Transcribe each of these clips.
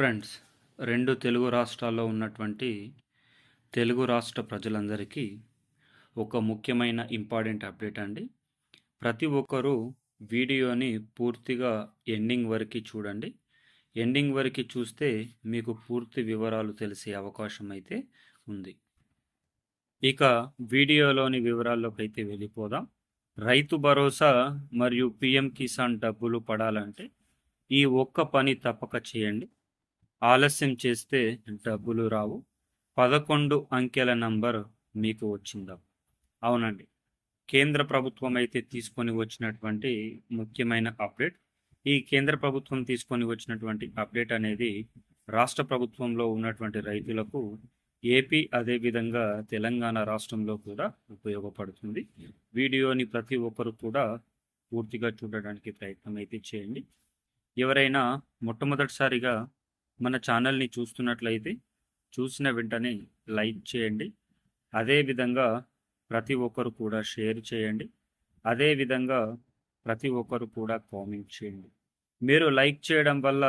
Friends రెండు తెలుగు రాష్ట్రాల్లో ఉన్నటువంటి తెలుగు రాష్ట్ర ప్రజలందరికీ ఒక ముఖ్యమైన ఇంపార్టెంట్ అప్డేట్ అండి. ప్రతి ఒక్కరూ వీడియోని పూర్తిగా ఎండింగ్ వరకు చూడండి. ఎండింగ్ వరకు చూస్తే మీకు పూర్తి వివరాలు తెలిసే అవకాశం అయితే ఉంది. ఇక వీడియోలోని వివరాల్లోకి అయితే వెళ్ళిపోదాం. రైతు భరోసా మరియు పిఎం కిసాన్ డబ్బులు పడాలంటే ఈ ఒక్క పని తప్పక చేయండి. ఆలస్యం చేస్తే డబ్బులు రావు. పదకొండు అంకెల నంబర్ మీకు వచ్చిందా. అవునండి. కేంద్ర ప్రభుత్వం అయితే తీసుకొని వచ్చినటువంటి ముఖ్యమైన అప్డేట్. ఈ కేంద్ర ప్రభుత్వం తీసుకొని వచ్చినటువంటి అప్డేట్ అనేది రాష్ట్ర ప్రభుత్వంలో ఉన్నటువంటి రైతులకు ఏపీ అదేవిధంగా తెలంగాణ రాష్ట్రంలో కూడా ఉపయోగపడుతుంది. వీడియోని ప్రతి ఒక్కరు కూడా పూర్తిగా చూడడానికి ప్రయత్నం అయితే చేయండి. ఎవరైనా మొట్టమొదటిసారిగా మన ఛానల్ని చూస్తున్నట్లయితే చూసిన వెంటనే లైక్ చేయండి. అదేవిధంగా ప్రతి ఒక్కరు కూడా షేర్ చేయండి. అదేవిధంగా ప్రతి ఒక్కరు కూడా కామెంట్ చేయండి. మీరు లైక్ చేయడం వల్ల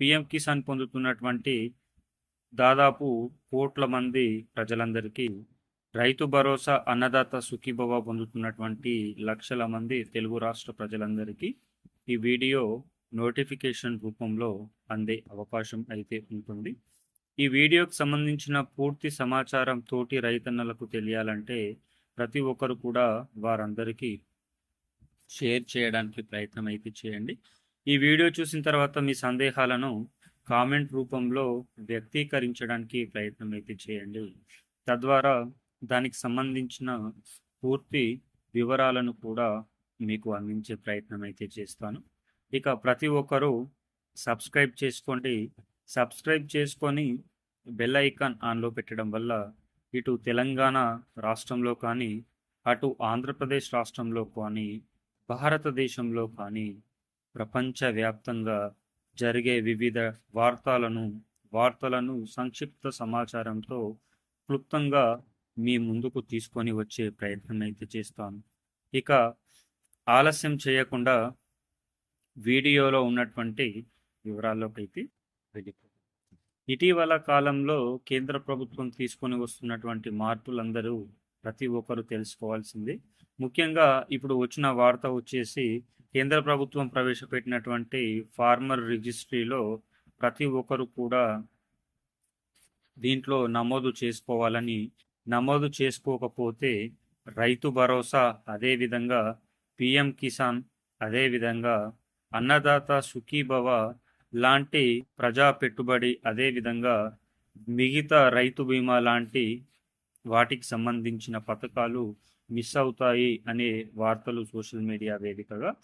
పిఎం కిసాన్ పొందుతున్నటువంటి దాదాపు కోట్ల మంది ప్రజలందరికీ రైతు భరోసా అన్నదాత సుఖీభవ పొందుతున్నటువంటి లక్షల మంది తెలుగు రాష్ట్ర ప్రజలందరికీ ఈ వీడియో నోటిఫికేషన్ రూపంలో అందే అవకాశం అయితే ఉంటుంది. ఈ వీడియోకి సంబంధించిన పూర్తి సమాచారం తోటి రైతన్నలకు తెలియాలంటే ప్రతి ఒక్కరు కూడా వారందరికీ షేర్ చేయడానికి ప్రయత్నం అయితే చేయండి. ఈ వీడియో చూసిన తర్వాత మీ సందేహాలను కామెంట్ రూపంలో వ్యక్తీకరించడానికి ప్రయత్నం అయితే చేయండి. తద్వారా దానికి సంబంధించిన పూర్తి వివరాలను కూడా మీకు అందించే ప్రయత్నం అయితే చేస్తాను. ఇక ప్రతి ఒక్కరూ సబ్స్క్రైబ్ చేసుకోండి. సబ్స్క్రైబ్ చేసుకొని బెల్ ఐకాన్ ఆన్లో పెట్టడం వల్ల ఇటు తెలంగాణ రాష్ట్రంలో కానీ అటు ఆంధ్రప్రదేశ్ రాష్ట్రంలో కానీ భారతదేశంలో కానీ ప్రపంచవ్యాప్తంగా జరిగే వివిధ వార్తలను వార్తలను సంక్షిప్త సమాచారంతో క్లుప్తంగా మీ ముందుకు తీసుకొని వచ్చే ప్రయత్నం అయితే చేస్తాను. ఇక ఆలస్యం చేయకుండా వీడియోలో ఉన్నటువంటి వివరాల్లోకి అయితే ఇటీవల కాలంలో కేంద్ర ప్రభుత్వం తీసుకొని వస్తున్నటువంటి మార్పులందరూ ప్రతి ఒక్కరూ తెలుసుకోవాల్సింది. ముఖ్యంగా ఇప్పుడు వచ్చిన వార్త వచ్చేసి కేంద్ర ప్రభుత్వం ప్రవేశపెట్టినటువంటి ఫార్మర్ రిజిస్ట్రీలో ప్రతి ఒక్కరు కూడా దీంట్లో నమోదు చేసుకోవాలని నమోదు చేసుకోకపోతే రైతు భరోసా అదేవిధంగా పిఎం కిసాన్ అదేవిధంగా అన్నదాత సుఖీభవ లాంటి ప్రజా పెట్టుబడి అదేవిధంగా మిగతా రైతు బీమా లాంటి వాటికి సంబంధించిన పథకాలు మిస్ అవుతాయి అనే వార్తలు సోషల్ మీడియా వేదికగా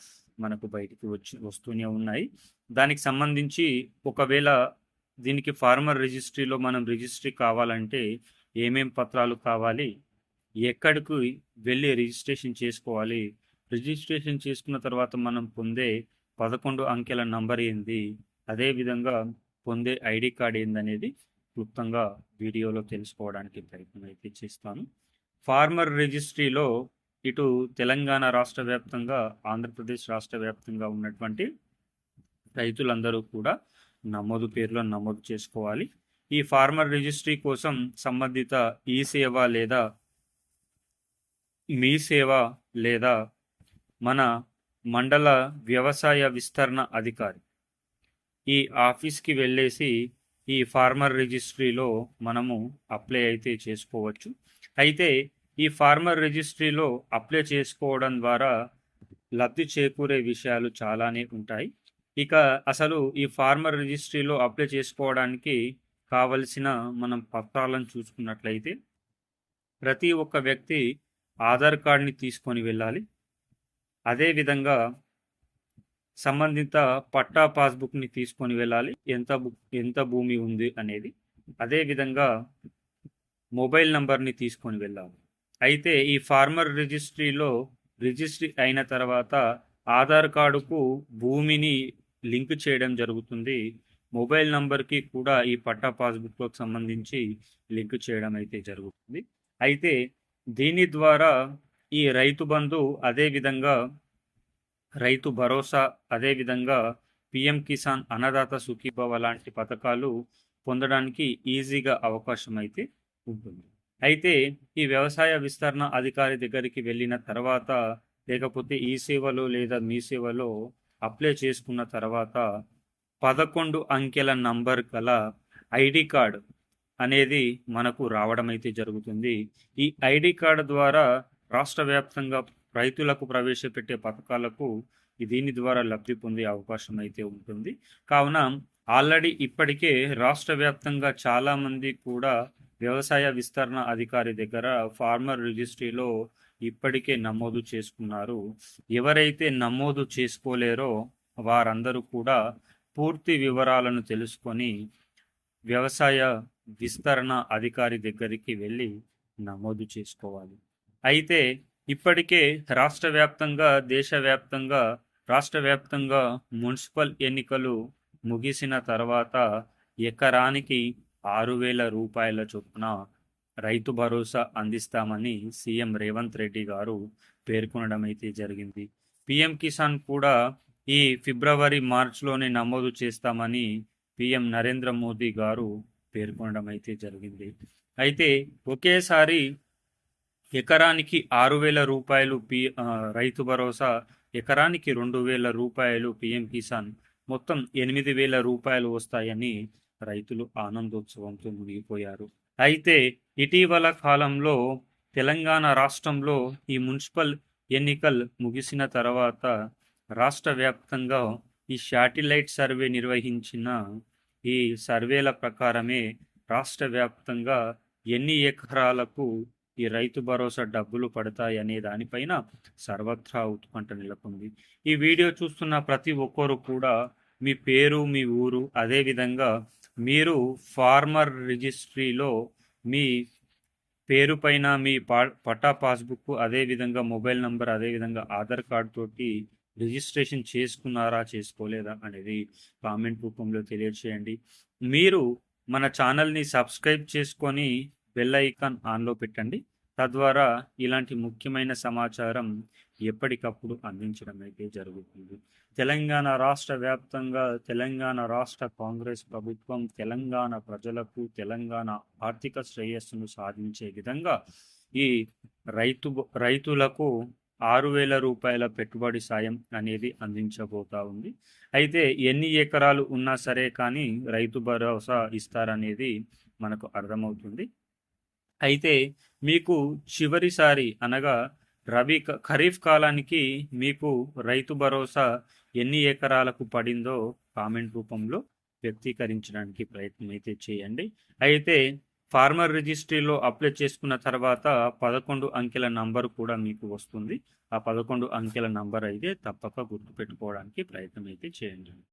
మనకు బయటికి వచ్చి వస్తూనే ఉన్నాయి. దానికి సంబంధించి ఒకవేళ దీనికి ఫార్మర్ రిజిస్ట్రీలో మనం రిజిస్ట్రీ కావాలంటే ఏమేం పత్రాలు కావాలి ఎక్కడికి వెళ్ళి రిజిస్ట్రేషన్ చేసుకోవాలి రిజిస్ట్రేషన్ చేసుకున్న తర్వాత మనం పొందే పదకొండు అంకెల నంబర్ ఏంది అదేవిధంగా పొందే ఐడి కార్డ్ ఏందనేది క్లుప్తంగా వీడియోలో తెలుసుకోవడానికి ప్రయత్నం అయితే చేస్తాను. ఫార్మర్ రిజిస్ట్రీలో ఇటు తెలంగాణ రాష్ట్ర వ్యాప్తంగా ఆంధ్రప్రదేశ్ రాష్ట్ర వ్యాప్తంగా ఉన్నటువంటి రైతులందరూ కూడా నమోదు పేర్లో నమోదు చేసుకోవాలి. ఈ ఫార్మర్ రిజిస్ట్రీ కోసం సంబంధిత ఈ సేవ లేదా మీ సేవ లేదా మన మండల వ్యవసాయ విస్తరణ అధికారి ఈ ఆఫీస్కి వెళ్ళేసి ఈ ఫార్మర్ రిజిస్ట్రీలో మనము అప్లై అయితే చేసుకోవచ్చు. అయితే ఈ ఫార్మర్ రిజిస్ట్రీలో అప్లై చేసుకోవడం ద్వారా లబ్ధి చేకూరే విషయాలు చాలానే ఉంటాయి. ఇక అసలు ఈ ఫార్మర్ రిజిస్ట్రీలో అప్లై చేసుకోవడానికి కావలసిన మనం పత్రాలను చూసుకున్నట్లయితే ప్రతి ఒక్క వ్యక్తి ఆధార్ కార్డ్ని తీసుకొని వెళ్ళాలి. అదేవిధంగా సంబంధిత పట్టా పాస్బుక్ని తీసుకొని వెళ్ళాలి. ఎంత బుక్ ఎంత భూమి ఉంది అనేది. అదేవిధంగా మొబైల్ నంబర్ని తీసుకొని వెళ్ళాలి. అయితే ఈ ఫార్మర్ రిజిస్ట్రీలో రిజిస్ట్రీ అయిన తర్వాత ఆధార్ కార్డుకు భూమిని లింక్ చేయడం జరుగుతుంది. మొబైల్ నంబర్కి కూడా ఈ పట్టా పాస్బుక్లోకి సంబంధించి లింక్ చేయడం అయితే జరుగుతుంది. అయితే దీని ద్వారా ఈ రైతు బంధు అదేవిధంగా రైతు భరోసా అదేవిధంగా పిఎం కిసాన్ అన్నదాత సుఖీభవ లాంటి పథకాలు పొందడానికి ఈజీగా అవకాశం అయితే ఉంటుంది. అయితే ఈ వ్యవసాయ విస్తరణ అధికారి దగ్గరికి వెళ్ళిన తర్వాత లేకపోతే ఈ సేవలో లేదా మీ సేవలో అప్లై చేసుకున్న తర్వాత పదకొండు అంకెల నంబర్ గల ఐడి కార్డ్ అనేది మనకు రావడం అయితే జరుగుతుంది. ఈ ఐడి కార్డు ద్వారా రాష్ట్ర వ్యాప్తంగా రైతులకు ప్రవేశపెట్టే పథకాలకు దీని ద్వారా లబ్ధి పొందే అవకాశం అయితే ఉంటుంది. కావున ఆల్రెడీ ఇప్పటికే రాష్ట్ర వ్యాప్తంగా చాలామంది కూడా వ్యవసాయ విస్తరణ అధికారి దగ్గర ఫార్మర్ రిజిస్ట్రీలో ఇప్పటికే నమోదు చేసుకున్నారు. ఎవరైతే నమోదు చేసుకోలేరో వారందరూ కూడా పూర్తి వివరాలను తెలుసుకొని వ్యవసాయ విస్తరణ అధికారి దగ్గరికి వెళ్ళి నమోదు చేసుకోవాలి. అయితే ఇప్పటికే రాష్ట్ర వ్యాప్తంగా దేశవ్యాప్తంగా రాష్ట్ర వ్యాప్తంగా మున్సిపల్ ఎన్నికలు ముగిసిన తర్వాత ఎకరానికి ఆరు వేల రూపాయల చొప్పున రైతు భరోసా అందిస్తామని సీఎం రేవంత్ రెడ్డి గారు పేర్కొనడం అయితే జరిగింది. పిఎం కిసాన్ కూడా ఈ ఫిబ్రవరి మార్చ్లోనే నమోదు చేస్తామని పిఎం నరేంద్ర మోదీ గారు పేర్కొనడం అయితే జరిగింది. అయితే ఒకేసారి ఎకరానికి ఆరు వేల రూపాయలు పి రైతు భరోసా ఎకరానికి రెండు వేల రూపాయలు పిఎం కిసాన్. మొత్తం ఎనిమిది వేల రూపాయలు వస్తాయని రైతులు ఆనందోత్సవంతో మునిగిపోయారు. అయితే ఇటీవల కాలంలో తెలంగాణ రాష్ట్రంలో ఈ మున్సిపల్ ఎన్నికలు ముగిసిన తర్వాత రాష్ట్ర వ్యాప్తంగా ఈ శాటిలైట్ సర్వే నిర్వహించిన ఈ సర్వేల ప్రకారమే రాష్ట్ర వ్యాప్తంగా ఎన్ని ఎకరాలకు ఈ రైతు భరోసా డబ్బులు పడతాయి అనే దానిపైన సర్వత్రా ఉత్కంఠ నెలకొంది. ఈ వీడియో చూస్తున్న ప్రతి ఒక్కరు కూడా మీ పేరు మీ ఊరు అదేవిధంగా మీరు ఫార్మర్ రిజిస్ట్రీలో మీ పేరు పైన మీ పా పట్టా పాస్బుక్ అదేవిధంగా మొబైల్ నంబర్ అదేవిధంగా ఆధార్ కార్డ్ తోటి రిజిస్ట్రేషన్ చేసుకున్నారా చేసుకోలేదా అనేది కామెంట్ రూపంలో తెలియజేయండి మీరు మన ఛానల్ని సబ్స్క్రైబ్ చేసుకొని బెల్ ఐకాన్ ఆన్లో పెట్టండి. తద్వారా ఇలాంటి ముఖ్యమైన సమాచారం ఎప్పటికప్పుడు అందించడం అయితే జరుగుతుంది. తెలంగాణ రాష్ట్ర వ్యాప్తంగా తెలంగాణ రాష్ట్ర కాంగ్రెస్ ప్రభుత్వం తెలంగాణ ప్రజలకు తెలంగాణ ఆర్థిక శ్రేయస్సును సాధించే విధంగా ఈ రైతు రైతులకు ఆరు వేల రూపాయల పెట్టుబడి సాయం అనేది అందించబోతా ఉంది. అయితే ఎన్ని ఎకరాలు ఉన్నా సరే కానీ రైతు భరోసా ఇస్తారనేది మనకు అర్థమవుతుంది. అయితే మీకు చివరిసారి అనగా రబీ క- ఖరీఫ్ కాలానికి మీకు రైతు భరోసా ఎన్ని ఎకరాలకు పడిందో కామెంట్ రూపంలో వ్యక్తీకరించడానికి ప్రయత్నం అయితే చేయండి. అయితే ఫార్మర్ రిజిస్ట్రీలో అప్లై చేసుకున్న తర్వాత పదకొండు అంకెల నంబర్ కూడా మీకు వస్తుంది. ఆ పదకొండు అంకెల నంబర్ అయితే తప్పక గుర్తుపెట్టుకోవడానికి ప్రయత్నం అయితే చేయండి.